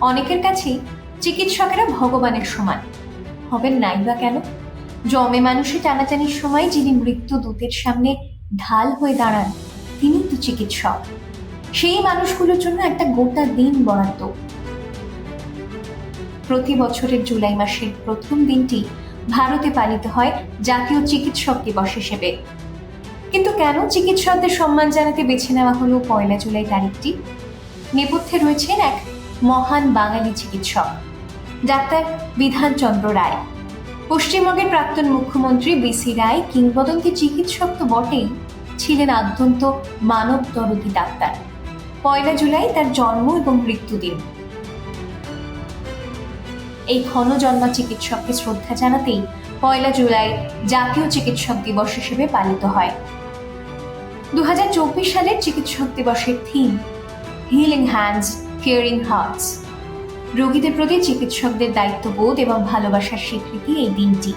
অনেকের কাছেই চিকিৎসকেরা ভগবানের সমান। হবেন নাই বা কেন? জমে মানুষে টানাটানির সময় যিনি মৃত্যু দূতের সামনে ঢাল হয়ে দাঁড়ান, তিনি তো চিকিৎসক। সেই মানুষগুলোর জন্য একটা গোটা দিন বরাদ্দ। প্রতি বছরের জুলাই মাসের প্রথম দিনটি ভারতে পালিত হয় জাতীয় চিকিৎসক দিবস হিসেবে। কিন্তু কেন চিকিৎসকদের সম্মান জানাতে বেছে নেওয়া হলো পয়লা জুলাই তারিখটি? নেপথ্যে রয়েছেন এক মহান বাঙালি চিকিৎসক। ডাক্তার বিধানচন্দ্র রায়। পশ্চিমবঙ্গের প্রাক্তন মুখ্যমন্ত্রী বিসি রায় কিংবদন্তি চিকিৎসক তো বটেই, ছিলেন আদ্যন্ত মানব দরদি ডাক্তার। পয়লা জুলাই তার জন্ম এবং মৃত্যুদিন এই ক্ষণ জন্মা চিকিৎসককে শ্রদ্ধা জানাতেই পয়লা জুলাই জাতীয় চিকিৎসক দিবস হিসেবে পালিত হয়। দু হাজার চব্বিশ সালের চিকিৎসক দিবসের theme healing hands caring hearts রোগীদের প্রতি চিকিৎসকদের দায়িত্ববোধ এবং ভালোবাসার স্বীকৃতি এই দিনটি।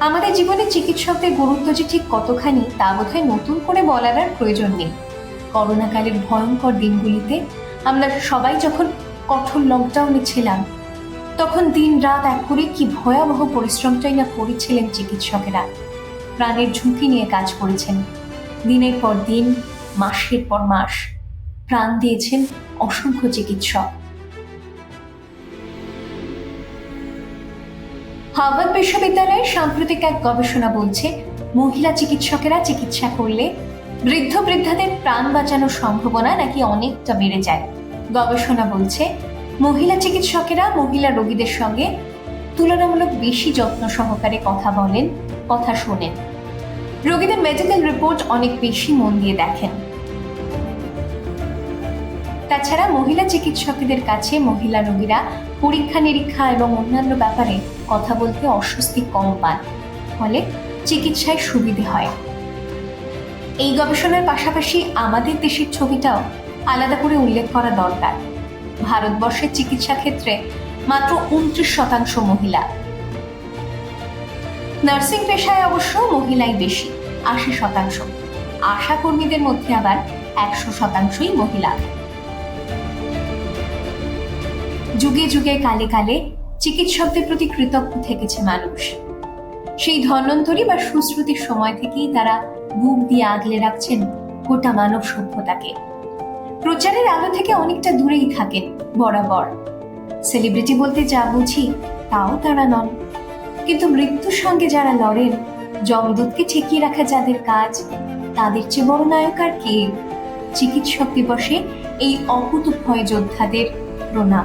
আমাদের জীবনে চিকিৎসকদের গুরুত্ব যে ঠিক কতখানি, তা বোধহয় নতুন করে বলার আর প্রয়োজন নেই। করোনাকালের ভয়ঙ্কর দিনগুলিতে আমরা সবাই যখন কঠোর লকডাউনে ছিলাম, তখন দিন রাত এক করে কি ভয়াবহ পরিশ্রমটাই না করেছিলেন চিকিৎসকেরা। প্রাণের ঝুঁকি নিয়ে কাজ করেছেন। দিনের পর দিন, মাসের পর মাস। প্রাণ দিয়েছেন অসংখ্য চিকিৎসক। হার্ভার্ড বিশ্ববিদ্যালয়ের সাম্প্রতিক এক গবেষণা বলছে, মহিলা চিকিৎসকেরা চিকিৎসা করলে বৃদ্ধ বৃদ্ধাদের প্রাণ বাঁচানোর সম্ভাবনা নাকি অনেকটা বেড়ে যায়। গবেষণা বলছে, মহিলা চিকিৎসকেরা মহিলা রোগীদের সঙ্গে তুলনামূলক বেশি যত্ন সহকারে কথা বলেন, কথা শোনেন। রোগীদের মেডিকেল রিপোর্ট অনেক বেশি মন দিয়ে দেখেন। মহিলা চিকিৎসকদের কাছে মহিলা রোগীরা পরীক্ষা নিরীক্ষা এবং অন্যান্য ব্যাপারে কথা বলতে অস্বস্তি কম পান, ফলে চিকিৎসায় সুবিধে হয়। এই গবেষণার পাশাপাশি আমাদের দেশের ছবিটাও আলাদা করে উল্লেখ করা দরকার। ভারতবর্ষের চিকিৎসা ক্ষেত্রে মাত্র উনত্রিশ শতাংশ মহিলা। নার্সিং পেশায় অবশ্য মহিলাই বেশি, আশি শতাংশ। আশা কর্মীদের মধ্যে আবার একশো শতাংশই মহিলা। যুগে যুগে কালে কালে চিকিৎসকদের প্রতি কৃতজ্ঞ থেকেছে মানুষ। সেই ধন্বন্তরী বা সুশ্রুতির সময় থেকেই তারা বুক দিয়ে আগলে রাখছেন গোটা মানব সভ্যতাকে। প্রচারের আলো থেকে অনেকটা দূরেই থাকেন বরাবর। সেলিব্রিটি বলতে যা বুঝি, তাও তারা নন। কিন্তু মৃত্যুর সঙ্গে যারা লড়েন যমদূতকে ঠেকিয়ে রাখা যাদের কাজ, তাদের চেয়ে বড় নায়ক আর কে? চিকিৎসক দিবসে এই অকুতুভয় যোদ্ধাদের প্রণাম।